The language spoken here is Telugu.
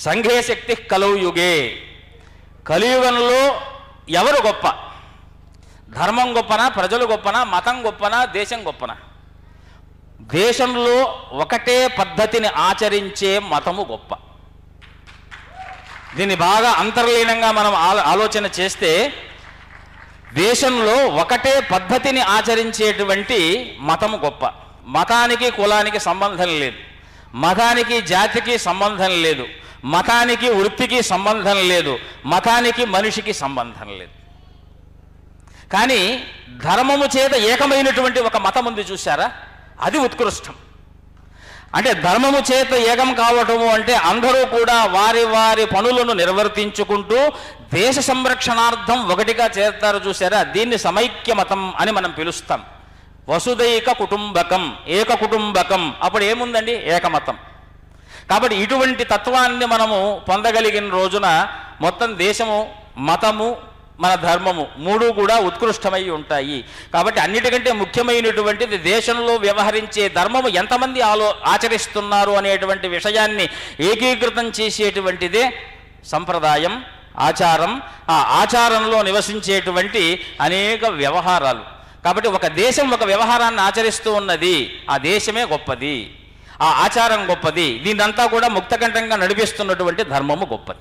సంఘే శక్తి కలవు యుగే. కలియుగంలో ఎవరు గొప్ప? ధర్మం గొప్పనా ప్రజలు గొప్పనా మతం గొప్పనా దేశం గొప్పనా? దేశంలో ఒకటే పద్ధతిని ఆచరించే మతము గొప్ప. దీన్ని బాగా అంతర్లీనంగా మనం ఆలోచన చేస్తే దేశంలో ఒకటే పద్ధతిని ఆచరించేటువంటి మతము గొప్ప. మతానికి కులానికి సంబంధం లేదు. మతానికి జాతికి సంబంధం లేదు. మతానికి వృత్తికి సంబంధం లేదు మతానికి మనిషికి సంబంధం లేదు. కానీ ధర్మము చేత ఏకమైనటువంటి ఒక మతం ఉంది చూసారా అది ఉత్కృష్టం. అంటే ధర్మము చేత ఏకం కావటము అంటే అందరూ కూడా వారి వారి పనులను నిర్వర్తించుకుంటూ దేశ సంరక్షణార్థం ఒకటిగా చేస్తారు చూసారా దీన్ని సమైక్య మతం అని మనం పిలుస్తాం. వసుదైక కుటుంబకం ఏక కుటుంబకం అప్పుడు ఏముందండి? ఏకమతం. కాబట్టి ఇటువంటి తత్వాన్ని మనము పొందగలిగిన రోజున మొత్తం దేశము మతము మన ధర్మము మూడు కూడా ఉత్కృష్టమై ఉంటాయి. కాబట్టి అన్నిటికంటే ముఖ్యమైనటువంటిది దేశంలో వ్యవహరించే ధర్మము ఎంతమంది ఆలో ఆచరిస్తున్నారు అనేటువంటి విషయాన్ని ఏకీకృతం చేసేటువంటిదే సంప్రదాయం ఆచారం. ఆ ఆచారంలో నివసించేటువంటి అనేక వ్యవహారాలు. కాబట్టి ఒక దేశం ఒక వ్యవహారాన్ని ఆచరిస్తూ ఉన్నది ఆ దేశమే గొప్పది. ఆ ఆచారం గొప్పది. దీనంతా కూడా ముక్తకంఠంగా నడిపిస్తున్నటువంటి ధర్మము గొప్పది.